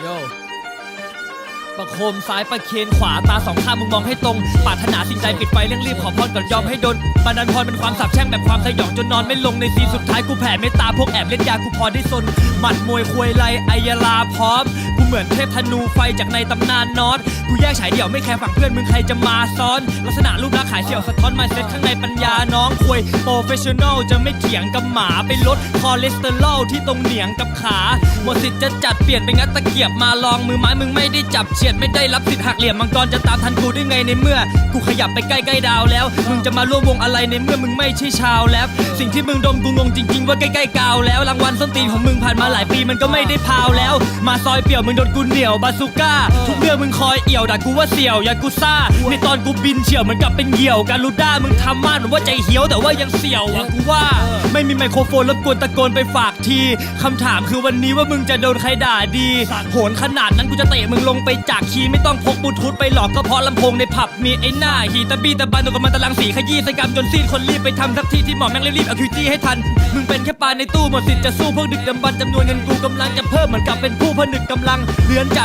Yo. ประโคมซ้ายประเคนขวาตาสองข้างมึงมองให้ตรงปรารถนาสิ่งใดปิดไฟเร่งรีบขอพรก่อนยอมให้โดนบันดาลพรเป็นความสาปแช่งแบบความสยองจนนอนไม่ลงในซีสุดท้ายกูแผ่เมตตาพวกแอบเล่นยากูพอได้สนหมัดมวยควยไรไอยาลาพร้อมกูเหมือนเทพธนูไฟจากในตำนานนอตกูแยกฉายเดี่ยวไม่แคร์ฝั่งเพื่อนมึงใครจะมาซ้อน ลักษณะรูปลักษณ์ขายเฉียวสะท้อนมาเซ็ตข้างในปัญญาน้องควยโปรเฟชชั่นอลจะไม่เถียงกับหมาไปลดคอเลสเตอรอลที่ตรงเหนียงกับขาหมดสิทธิ์จะจัดเปลี่ยนเป็นงัดตะเกียบมาลองมือไม้มึงไม่ได้จับเฉียดไม่ได้รับสิทธิ์หักเหลี่ยมมังกรจะตามทันกูได้ไงในเมื่อ กูขยับไปใกล้ๆดาวแล้ว มึงจะมาร่วมวงอะไรในเมื่อมึงไม่ใช่ชาวแรปสิ่งที่มึงดมกูงงจริง ๆ ว่าใกล้ๆกาวแล้วรางวัลส้นตีนของมึงผ่านมาหลายปีมันก็ไม่ได้พาวแล้ว มาซอยเปี่ยวมึงโดนกูเหนียวบาซูก้า ทุกเรื่องมึงคอยเอี่ยวด่ากูว่าเสี่ยวยากูซ่าในตอนกูบินเฉียวเหมือนกับเป็นเหยี่ยวการูด้ามึงทำมากเหมือนว่าใจเหี่ยวแต่ว่ายังเสี่ยวอะกูว่า ไม่มีไมโครโฟนรบกวนตะโกนไปฝากทีคำถามคือวันนี้ว่ามึงจะโดนใครด่าดีโหนขนาดนั้นกูจะเตะมึงลงไปจากขี่ไม่ต้องพกบลูทูธไปหลอกก็เพราะลำโพงในผับมีไอ้หน้าหีตะบี้ตะบันตัวกับมันตะลังสีขยี้สกรรมจนซีดคนรีบไปทำทักที่ที่หมอแม่งรีบเอาคิวจี้ให้ทัน มึงเป็นแค่ปลาในตู้หมดสิทธิ์จะสู้พวกดึกดำบรรพ์จำนวนเงินกูกำลังจะเพิ่มเหมือนกับเป็นผู้ผนึกกำลังเลือนจัด